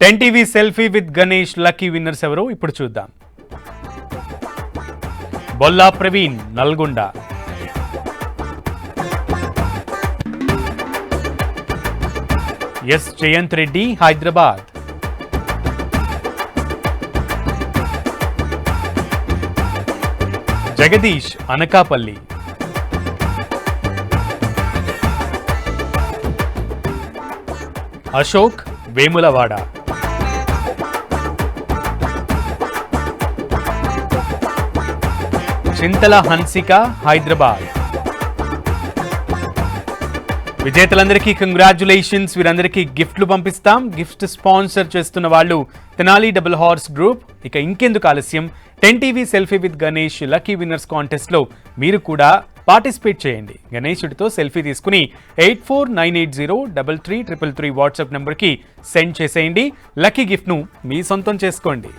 Ten TV selfie with Ganesh lucky winners ఎవరో? ఇప్పుడు చూద్దాం. బొల్లా ప్రవీణ్ నల్గొండ. ఎస్ జయంత్ రెడ్డి హైదరాబాద్. జగదీష్ అనకాపల్లి. అశోక్ వేములవాడ. చింతల హన్సిక హైదరాబాద్. విజేతలందరికీ కంగ్రాచులేషన్స్ వీరందరికీ గిఫ్ట్లు పంపిస్తాం. గిఫ్ట్ స్పాన్సర్ చేస్తున్న వాళ్ళు తెనాలి డబుల్ హార్స్ గ్రూప్. ఇక ఇంకెందుకు ఆలస్యం? Ten TV selfie with Ganesh lucky winners కాంటెస్ట్లో మీరు కూడా పార్టిసిపేట్ చేయండి. గణేశుడితో సెల్ఫీ తీసుకుని eight four nine eight zero double three triple three WhatsApp నెంబర్కి సెండ్ చేసేయండి. లక్కీ గిఫ్ట్ను మీ సొంతం చేసుకోండి.